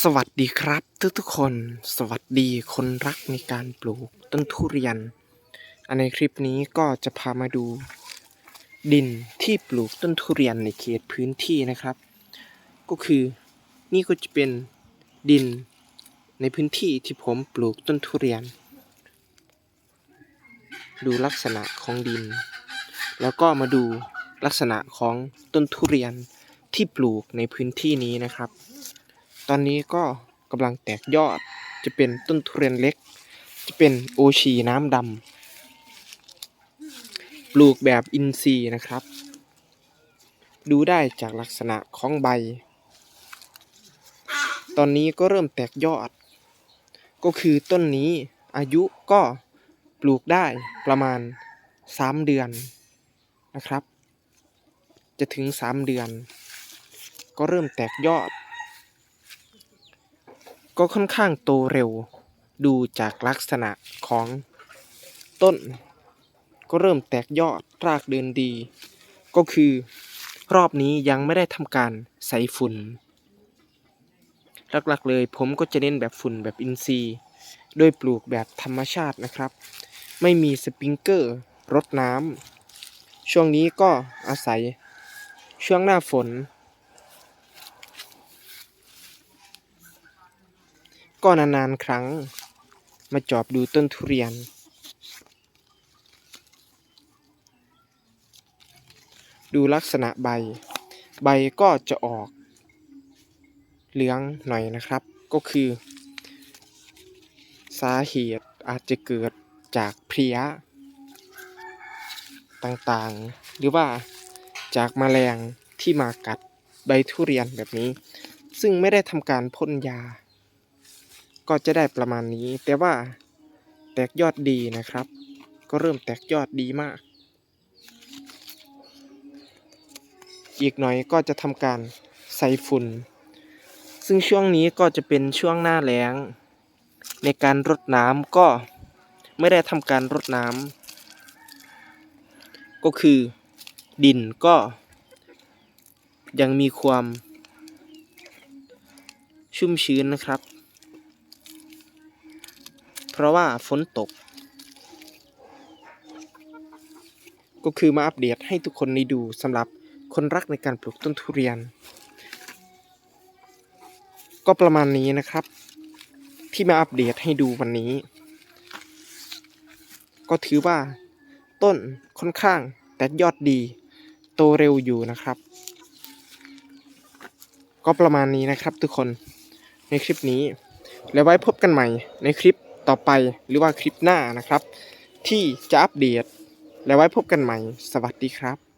สวัสดีครับทุกทุกคน สวัสดีคนรักในการปลูกต้นทุเรียน อันในคลิปนี้ก็จะพามาดู ดินที่ปลูกต้นทุเรียนในเขตพื้นที่นะครับ ก็คือนี่ก็จะเป็นดินในพื้นที่ที่ผมปลูกต้นทุเรียน ดูลักษณะของดิน แล้วก็มาดูลักษณะของต้นทุเรียนที่ปลูกในพื้นที่นี้นะครับ อนนี้ก็กำลังแตกยอด จะเป็นต้นทุเรียนเล็ก จะเป็นโอชีน้ำดำ ปลูกแบบอินทรีย์นะครับ ดูได้จากลักษณะของใบ ตอนนี้ก็เริ่มแตกยอด ก็คือต้นนี้อายุก็ปลูกได้ประมาณ 3 เดือนนะครับ จะถึง 3 เดือน ก็เริ่มแตกยอด ก็ค่อนข้างโตเร็ว ดูจากลักษณะของต้น ก็เริ่มแตกยอดรากเดินดี ก็คือรอบนี้ยังไม่ได้ทำการใส่ฝุ่นหลักๆเลยผมก็จะเน้นแบบฝุ่นแบบอินทรีย์ โดยปลูกแบบธรรมชาตินะครับ ไม่มีสปริงเกอร์รดน้ำช่วงนี้ก็อาศัยช่วงหน้าฝน ก็นานๆครั้ง มาจอบดูต้นทุเรียน ดูลักษณะใบ ใบก็จะออก เหลืองหน่อยนะครับ ก็คือ สาเหตุอาจจะเกิดจากเพลี้ยต่างๆ หรือว่าจากแมลงที่มากัดใบทุเรียนแบบนี้ ซึ่งไม่ได้ทำการพ่นยา ก็จะได้ประมาณนี้ แต่ว่าแตกยอดดีนะครับ ก็เริ่มแตกยอดดีมาก อีกหน่อยก็จะทำการใส่ฝุ่น ซึ่งช่วงนี้ก็จะเป็นช่วงหน้าแล้ง ในการรดน้ำก็ไม่ได้ทำการรดน้ำก็คือดินก็ยังมีความชุ่มชื้นนะครับ เพราะว่าฝนตก ก็คือมาอัปเดตให้ทุกคนได้ดูสำหรับคนรักในการปลูกต้นทุเรียน ก็ประมาณนี้นะครับ ที่มาอัปเดตให้ดูวันนี้ ก็ถือว่า ต้นค่อนข้างแต่ยอดดี โตเร็วอยู่นะครับ ก็ประมาณนี้นะครับทุกคนในคลิปนี้ แล้วไว้พบกันใหม่ในคลิป ต่อไปหรือว่าคลิปหน้านะครับ ที่จะอัปเดต แล้วไว้พบกันใหม่ สวัสดีครับ